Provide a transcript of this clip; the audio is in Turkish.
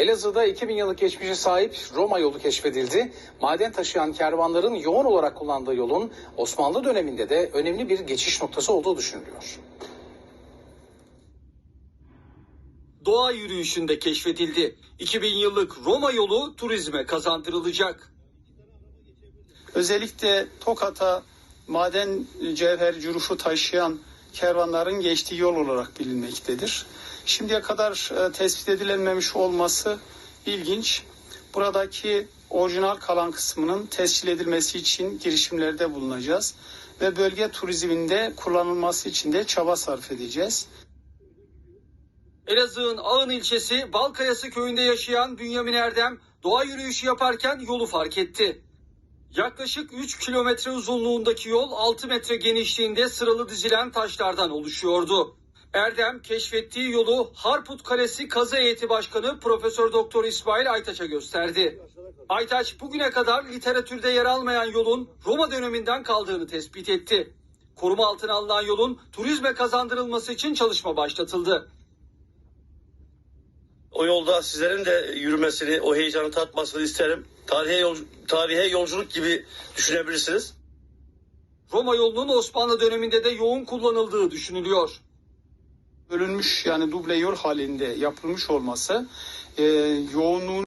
Elazığ'da 2000 yıllık geçmişe sahip Roma yolu keşfedildi. Maden taşıyan kervanların yoğun olarak kullandığı yolun Osmanlı döneminde de önemli bir geçiş noktası olduğu düşünülüyor. doğa yürüyüşünde keşfedildi. 2000 yıllık Roma yolu turizme kazandırılacak. Özellikle Tokat'a maden cevher cürufü taşıyan kervanların geçtiği yol olarak bilinmektedir. Şimdiye kadar e, tespit edilememiş olması ilginç. Buradaki orijinal kalan kısmının tescil edilmesi için girişimlerde bulunacağız ve bölge turizminde kullanılması için de çaba sarf edeceğiz. Elazığ'ın Ağın ilçesi Balkayası köyünde yaşayan Bünyamin Erdem doğa yürüyüşü yaparken yolu fark etti. Yaklaşık 3 kilometre uzunluğundaki yol 6 metre genişliğinde sıralı dizilen taşlardan oluşuyordu. Erdem keşfettiği yolu Harput Kalesi Kazı Heyeti Başkanı Profesör Doktor İsmail Aytaç'a gösterdi. Aytaç bugüne kadar literatürde yer almayan yolun Roma döneminden kaldığını tespit etti. Koruma altına alınan yolun turizme kazandırılması için çalışma başlatıldı. O yolda sizlerin de yürümesini, o heyecanı tatmasını isterim. Tarihe, yol, tarihe yolculuk gibi düşünebilirsiniz. Roma yolunun Osmanlı döneminde de yoğun kullanıldığı düşünülüyor. Bölünmüş yani duble yol halinde yapılmış olması e, yoğunluğun